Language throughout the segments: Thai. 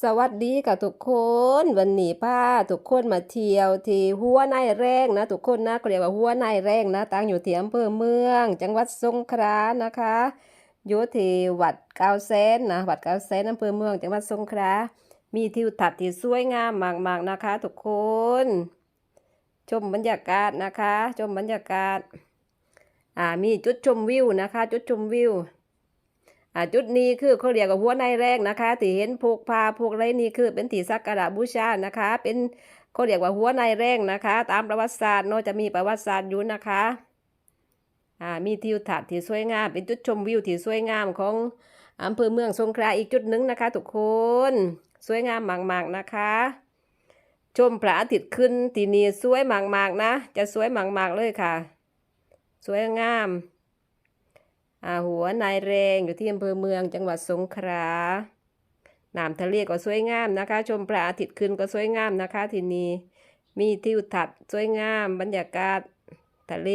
สวัสดีกับทุกคน วันนี้ป้าทุกคนมาเที่ยวที่หัวนายแรงนะทุกคนนะเรียกว่าหัวนายแรงนะตั้งอยู่ที่อำเภอเมือง จังหวัดสงขลานะคะอยู่ที่วัดเก้าแสนนะวัดเก้าแสนอำเภอเมืองจังหวัดสงขลามีทิวทัศน์ที่สวยงามมากๆนะคะ ทุกคน ชมบรรยากาศนะคะ ชมบรรยากาศอ่ามีจุดชมวิวนะคะ จุดชมวิว จุดนี้คือเขาเรียกว่าหัวในแรกนะคะที่เห็นพกพาพวกไรนี่คือเป็นที่สักการะบูชานะคะ เป็นเขาเรียกว่าหัวในแรกนะคะ ตามประวัติศาสตร์เนาะจะมีประวัติศาสตร์อยู่นะคะอ่ามีทิวทัศน์ที่สวยงาม เป็นจุดชมวิวที่สวยงามของอำเภอเมืองสงขลาอีกจุดหนึ่งนะคะ ทุกคน สวยงามมากๆนะคะ ชมพระอาทิตย์ขึ้นที่นี่สวยมากๆนะ จะสวยมากๆเลยค่ะ สวยงาม หัวนายแรงอยู่ที่อำเภอเมืองจังหวัดสงขลาน้ำทะเลก็สวยงามนะคะ ชมพระอาทิตย์ขึ้นก็สวยงามนะคะที่นี่มีทิวทัศน์สวยงามบรรยากาศทะเล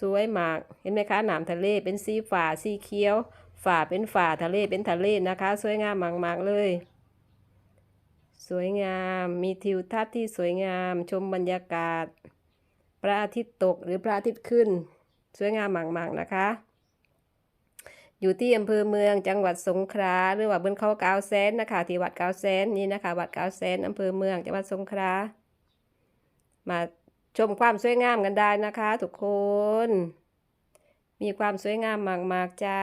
สวยมาก เห็นไหมคะน้ำทะเลเป็นสีฝาสีเขียวฝาเป็นฝาทะเลเป็นทะเลนะคะ สวยงามมาก ๆ เลย สวยงามมีทิวทัศน์ที่สวยงามชมบรรยากาศ พระอาทิตย์ตกหรือพระอาทิตย์ขึ้น สวยงามมากๆนะคะ อยู่ที่อำเภอเมืองจังหวัดสงขลาหรือว่าบนเขาเกาแสนนะคะที่วัดเกาแสนนี่นะคะวัดเกาแสนอำเภอเมืองจังหวัดสงขลามาชมความสวยงามกันได้นะคะ ทุกคน มีความสวยงามมากๆจ้า